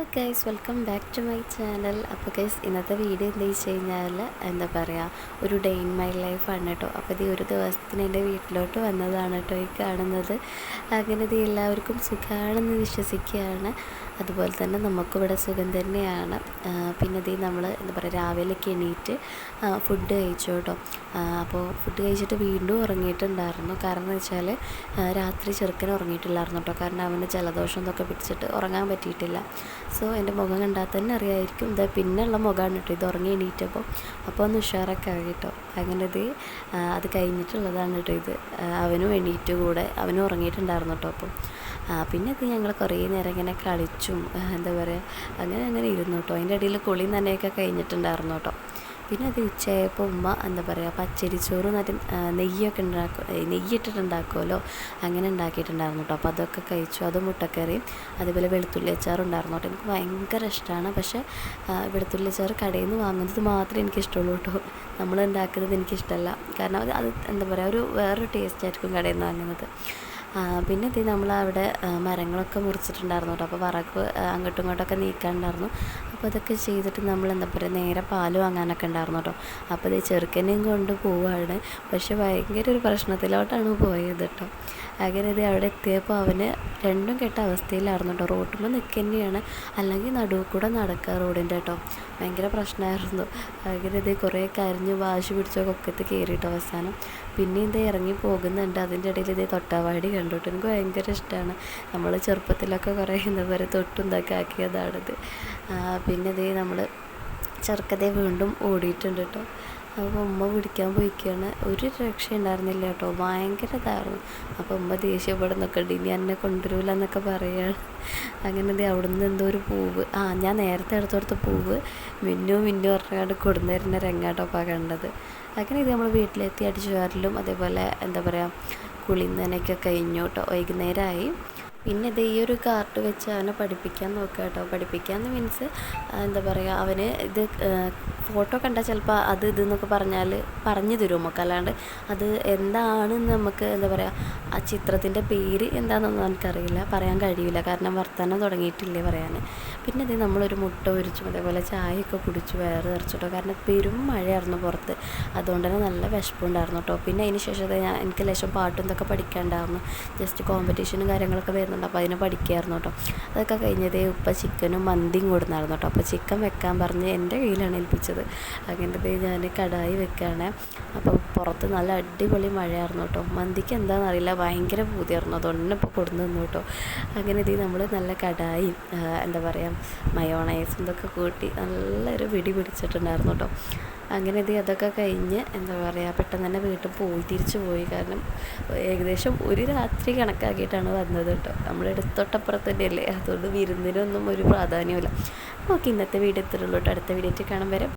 Guys welcome back to my channel അപ്പോൾ guys ഇന്നത്തെ video എന്താ വെച്ച് കഴിഞ്ഞാൽ എന്താ പറയുക ഒരു ഡേ ഇൻ മൈ ലൈഫാണ് കേട്ടോ അപ്പോൾ ഇത് ഒരു ദിവസത്തിന് എന്റെ വീട്ടിലോട്ട് വന്നതാണ് കേട്ടോ ഈ കാണുന്നത്. അങ്ങനെ ഇത് എല്ലാവർക്കും സുഖമാണെന്ന് വിശ്വസിക്കുകയാണ്. അതുപോലെ തന്നെ നമുക്കിവിടെ സുഖം തന്നെയാണ്. പിന്നെ ഇത് നമ്മൾ എന്താ പറയുക രാവിലെയൊക്കെ എണീറ്റ് ഫുഡ് കഴിച്ചു കേട്ടോ അപ്പോൾ ഫുഡ് കഴിച്ചിട്ട് വീണ്ടും ഉറങ്ങിയിട്ടുണ്ടായിരുന്നു. കാരണം എന്ന് വെച്ചാൽ രാത്രി ചെറുക്കൻ ഉറങ്ങിയിട്ടില്ലായിരുന്നു കേട്ടോ കാരണം അവന് ജലദോഷം ഇതൊക്കെ പിടിച്ചിട്ട് ഉറങ്ങാൻ പറ്റിയിട്ടില്ല. സോ എന്റെ മുഖം കണ്ടാൽ തന്നെ അറിയായിരിക്കും. ഇതാ പിന്നെയുള്ള മുഖമാണ് കേട്ടോ. ഇത് ഉറങ്ങി എണീറ്റപ്പോൾ. അപ്പോൾ ഒന്ന് ഉഷാറൊക്കെ ആയി കേട്ടോ. അങ്ങനെ ഇത് അത് കഴിഞ്ഞിട്ടുള്ളതാണ് കേട്ടോ ഇത്. അവനും എണീറ്റ് കൂടെ. അവനും ഉറങ്ങിയിട്ടുണ്ടായിരുന്നു കേട്ടോ അപ്പം. പിന്നെ ഇത് ഞങ്ങൾ കുറേ നേരം ഇങ്ങനെ കളിച്ചും എന്താ പറയുക അങ്ങനെ അങ്ങനെ ഇരുന്നു കേട്ടോ. അതിന്റെ ഇടയിൽ കുളി നനയൊക്കെ കഴിഞ്ഞിട്ടുണ്ടായിരുന്നു കേട്ടോ. പിന്നെ അത് ഉച്ചയായപ്പോൾ ഉമ്മ എന്താ പറയുക പച്ചരി ചോറ് നല്ല നെയ്യൊക്കെ ഉണ്ടാക്കും നെയ്യിട്ടിട്ടുണ്ടാക്കുമല്ലോ അങ്ങനെ ഉണ്ടാക്കിയിട്ടുണ്ടായിരുന്നു കേട്ടോ. അപ്പോൾ അതൊക്കെ കഴിച്ചു. അത് മുട്ടക്കറിയും അതുപോലെ വെളുത്തുള്ളി അച്ചാറും ഉണ്ടായിരുന്നു കേട്ടോ. എനിക്ക് ഭയങ്കര ഇഷ്ടമാണ്. പക്ഷേ വെളുത്തുള്ളി അച്ചാർ കടയിൽ നിന്ന് വാങ്ങുന്നത് മാത്രമേ എനിക്കിഷ്ടമുള്ളൂ കേട്ടോ. നമ്മൾ ഉണ്ടാക്കുന്നത് എനിക്കിഷ്ടമല്ല. കാരണം അത് അത് എന്താ പറയുക ഒരു വേറൊരു ടേസ്റ്റ് ആയിരിക്കും കടയിൽ നിന്ന് വാങ്ങുന്നത്. പിന്നെ ഇത് നമ്മൾ അവിടെ മരങ്ങളൊക്കെ മുറിച്ചിട്ടുണ്ടായിരുന്നു കേട്ടോ. അപ്പോൾ വറക്ക് അങ്ങോട്ടും ഇങ്ങോട്ടൊക്കെ നീക്കാനുണ്ടായിരുന്നു. അപ്പോൾ അതൊക്കെ ചെയ്തിട്ട് നമ്മൾ എന്താ പറയുക നേരെ പാൽ വാങ്ങാനൊക്കെ ഉണ്ടായിരുന്നു കേട്ടോ അപ്പോൾ ഇത് ചെറുക്കനെയും കൊണ്ട് പോവാണ്. പക്ഷെ ഭയങ്കര ഒരു പ്രശ്നത്തിലോട്ടാണ് പോയത് കേട്ടോ അങ്ങനെ ഇത് അവിടെ എത്തിയപ്പോൾ അവന് രണ്ടും കെട്ട അവസ്ഥയിലായിരുന്നു കേട്ടോ റോട്ടുമ്പോൾ നിൽക്കുക തന്നെയാണ് അല്ലെങ്കിൽ നടുവ് കൂടെ നടക്കുക റോഡിന്റെ കേട്ടോ ഭയങ്കര പ്രശ്നമായിരുന്നു. അങ്ങനെ ഇത് കുറേ കരഞ്ഞ് വാശി പിടിച്ച കൊക്കത്ത് കയറിയിട്ടോ അവസാനം പിന്നെ ഇത് ഇറങ്ങി പോകുന്നുണ്ട്. അതിന്റെ ഇടയിൽ ഇതേ തൊട്ടാവാടി കണ്ടു കേട്ടോ എനിക്ക് ഭയങ്കര ഇഷ്ടമാണ്. നമ്മൾ ചെറുപ്പത്തിലൊക്കെ കുറേ എന്താ പറയുക തൊട്ടും ആക്കിയതാണിത്. പിന്നെ ഇതേ നമ്മൾ ചെറുക്കതെ വീണ്ടും ഓടിയിട്ടുണ്ട് കേട്ടോ അപ്പോൾ ഉമ്മ പിടിക്കാൻ പോയിക്കാണ്. ഒരു രക്ഷ ഉണ്ടായിരുന്നില്ല കേട്ടോ ഭയങ്കര ഇതായിരുന്നു അപ്പോൾ ഉമ്മ ദേഷ്യപ്പെടുന്നൊക്കെ ഉണ്ട് ഇനി എന്നെ കൊണ്ടുവരില്ല എന്നൊക്കെ പറയുകയാണ് അങ്ങനെ ദേ നിന്ന് എന്തോ ഒരു പൂവ്. ആ ഞാൻ നേരത്തെ എടുത്തെടുത്ത പൂവ് മിന്നു മിന്നു പറഞ്ഞാണ്ട് കൊടുന്നേരുന്ന രംഗാട്ടോപ്പാ കണ്ടത്. അങ്ങനെ ഇത് നമ്മൾ വീട്ടിലെത്തി അടിച്ചു വരലും അതേപോലെ എന്താ പറയുക കുളിന്നനൊക്കെ കഴിഞ്ഞു കേട്ടോ വൈകുന്നേരമായി പിന്നെ ഇത് ഈ ഒരു കാർഡ് വെച്ച് അവനെ പഠിപ്പിക്കാൻ നോക്കുക കേട്ടോ പഠിപ്പിക്കാന്ന് മീൻസ് എന്താ പറയുക അവന് ഇത് ഫോട്ടോ കണ്ടാൽ ചിലപ്പോൾ അത് ഇത് എന്നൊക്കെ പറഞ്ഞാൽ പറഞ്ഞു തരും നമുക്ക്. അല്ലാണ്ട് അത് എന്താണെന്ന് നമുക്ക് എന്താ പറയുക ആ ചിത്രത്തിന്റെ പേര് എന്താണെന്നൊന്നും എനിക്കറിയില്ല. പറയാൻ കഴിയില്ല കാരണം വർത്തമാനം തുടങ്ങിയിട്ടില്ലേ പറയാൻ പിന്നെ അതേ നമ്മളൊരു മുട്ട പൊരിച്ചും അതേപോലെ ചായയൊക്കെ കുടിച്ചു വേറെ നിറച്ചിട്ടോ. കാരണം പെരും മഴയായിരുന്നു പുറത്ത്. അതുകൊണ്ട് തന്നെ നല്ല വിശപ്പുണ്ടായിരുന്നു കേട്ടോ. പിന്നെ അതിന് ശേഷം ഞാൻ എനിക്ക് ലേശം പാട്ടും ഇതൊക്കെ പഠിക്കാണ്ടായിരുന്നു ജസ്റ്റ് കോമ്പറ്റീഷനും കാര്യങ്ങളൊക്കെ വരുന്നുണ്ട്. അപ്പോൾ അതിനെ പഠിക്കായിരുന്നു കേട്ടോ. അതൊക്കെ കഴിഞ്ഞതേ ഉപ്പ ചിക്കനും മന്തിയും കൊടുന്നായിരുന്നു കേട്ടോ. അപ്പോൾ ചിക്കൻ വെക്കാൻ പറഞ്ഞ് എന്റെ കയ്യിലാണ് ഏൽപ്പിച്ചത്. അങ്ങനത്തെ ഞാൻ കടായി വെക്കുകയാണ് അപ്പോൾ പുറത്ത് നല്ല അടിപൊളി മഴയായിരുന്നു കേട്ടോ. മന്തിക്ക് എന്താണെന്നറിയില്ല. ഭയങ്കര പൂതിയായിരുന്നു. അതുകൊണ്ട് ഇപ്പോൾ കൊടുന്നു കേട്ടോ. അങ്ങനെ ഇത് നമ്മൾ നല്ല കടായി എന്താ പറയുക മയോണൈസും ഇതൊക്കെ കൂട്ടി നല്ലൊരു പിടി പിടിച്ചിട്ടുണ്ടായിരുന്നു കേട്ടോ അങ്ങനെ ഇത് അതൊക്കെ കഴിഞ്ഞ് എന്താ പറയുക പെട്ടെന്ന് തന്നെ വീട്ടിൽ പോയി തിരിച്ചു പോയി. കാരണം ഏകദേശം ഒരു രാത്രി കണക്കാക്കിയിട്ടാണ് വന്നത് കേട്ടോ നമ്മൾ എടുത്തൊട്ടപ്പുറത്ത് തന്നെയല്ലേ അതുകൊണ്ട് വിരുന്നിനൊന്നും ഒരു പ്രാധാന്യമില്ല ഓക്കെ ഇന്നത്തെ വീഡിയോ ഇത്രയുള്ളൂ കേട്ടോ അടുത്ത വീഡിയോ കാണാൻ വരെ.